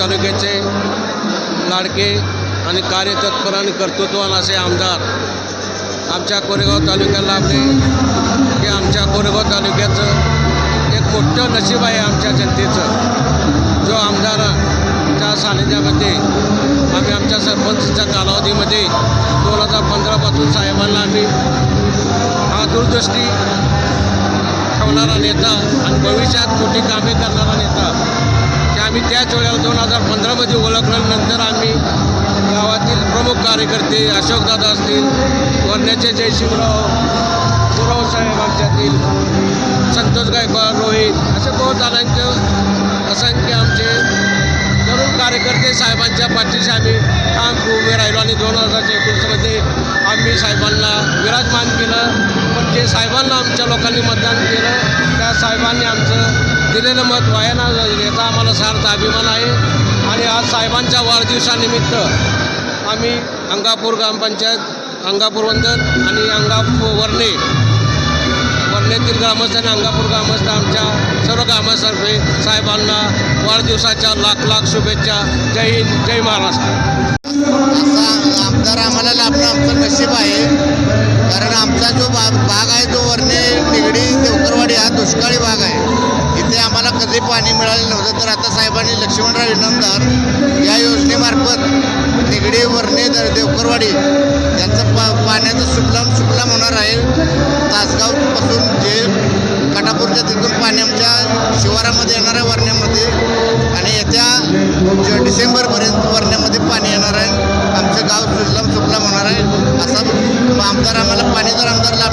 तालुक्याचे लाडके आणि कार्यतत्पर आणि कर्तृत्वान असे आमदार आमच्या कोरेगाव तालुक्याला आपले हे आमच्या कोरेगाव तालुक्याचं एक मोठं नशीब आहे आमच्या जनतेचं. जो आमदाराच्या सानिध्यामध्ये आम्ही आमच्या सरपंचच्या कालावधीमध्ये दोन हजार पंधरापासून साहेबांना आम्ही हा दूरदृष्टी ठेवणारा नेता आणि भविष्यात मोठी कामे करणारा नेता. आम्ही त्याच वेळेला दोन हजार पंधरामध्ये ओळखल्यानंतर आम्ही गावातील प्रमुख कार्यकर्ते अशोकदादा असतील वरण्याचे जयशिवराव गुराव साहेब आमच्यातील संतोष गायकवाड रोहित असे बहुत असंख्य असंख्य आमचे तरुण कार्यकर्ते साहेबांच्या पाठीशी आम्ही ठाम उभे राहिलो आणि दोन हजार एकोणीसमध्ये आम्ही साहेबांना विराजमान केलं. पण जे साहेबांना आमच्या लोकांनी मतदान केलं त्या साहेबांनी आमचं दिलेलं मत वायाना याचा आम्हाला सार्थ अभिमान आहे. आणि आज साहेबांच्या वाढदिवसानिमित्त आम्ही अंगापूर ग्रामपंचायत अंगापूर वंदन आणि अंगापूर वर्णे वर्णेतील ग्रामस्थ आणि अंगापूर ग्रामस्थ आमच्या सर्व ग्रामस्थांतर्फे साहेबांना वाढदिवसाच्या लाख लाख शुभेच्छा. जय हिंद जय महाराष्ट्र. असा आमदार आम्हाला लाभणं आमचं नशीब आहे. कारण आमचा जो भाग भाग आहे तो वर्णे निगडी देवकरवाडी हा दुष्काळी कधी पाणी मिळालं नव्हतं तर आता साहेबांनी लक्ष्मणराव इनामदार या योजनेमार्फत निगडे वरणे दर देवकरवाडी यांचं पा पाण्याचं सुपलाम सुपलाम होणार आहे. तासगावपासून जे कटापूरच्या तिथून पाणी आमच्या शिवारामध्ये येणार आहे वरण्यामध्ये आणि येत्या डिसेंबरपर्यंत वरण्यामध्ये पाणी येणार आहे. आमचं गाव सुजलाम सुपलाम होणार आहे. असा आमदार आम्हाला पाणी जर आमदारला